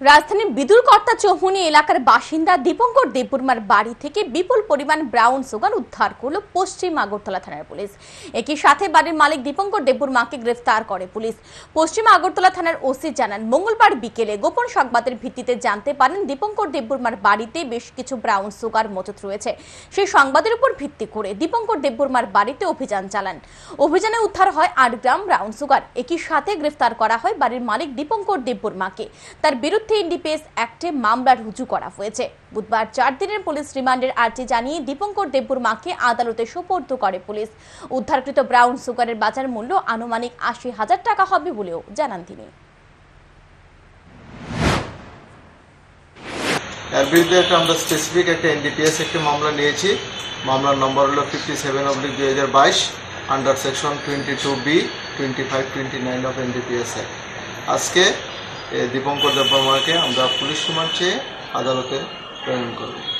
রাজধানীর বিদুরকর্তা চৌমুহনী এলাকার বাসিন্দা দীপঙ্কর দেববর্মার বাড়ি থেকে বিপুল পরিমাণ ব্রাউন সুগার উদ্ধার করল পশ্চিম আগরতলা থানার পুলিশ। একই সাথে বাড়ির মালিক দীপঙ্কর দেববর্মাকে গ্রেফতার করে পুলিশ। পশ্চিম আগরতলা থানার ওসি জানান, মঙ্গলবার বিকেলে গোপন সংবাদের ভিত্তিতে জানতে পারেন দীপঙ্কর দেববর্মার বাড়িতে বেশ কিছু ব্রাউন সুগার মজুত রয়েছে। সেই সংবাদের উপর ভিত্তি করে দীপঙ্কর দেববর্মার বাড়িতে অভিযান চালান। অভিযানে উদ্ধার হয় আট গ্রাম ব্রাউন সুগার। একই সাথে গ্রেফতার করা হয় বাড়ির মালিক দীপঙ্কর দেববর্মাকে। তার বিরুদ্ধে এনডিপিএস অ্যাক্টে মামলা রুজু করা হয়েছে। বুধবার চার দিনের পুলিশ রিমান্ডের আর্জি জানিয়ে দীপঙ্কর দেববর্মাকে আদালতে সোপর্দ করে পুলিশ। উদ্ধারকৃত ব্রাউন সুগারের বাজার মূল্য আনুমানিক আশি হাজার টাকা হবে বলেও জানান তিনি। এর বিরুদ্ধে একটা আমরা স্পেসিফিক একটা এনডিপিএস একটি মামলা নিয়েছি। মামলার নম্বর হলো ফিফটি সেভেন অব্লিক দুই হাজার বাইশ under section twenty two B twenty five twenty nine of NDPS আজকে দীপঙ্কর দেববর্মাকে আমরা পুলিশ রিমান্ড চেয়ে আদালতে প্রেরণ করব।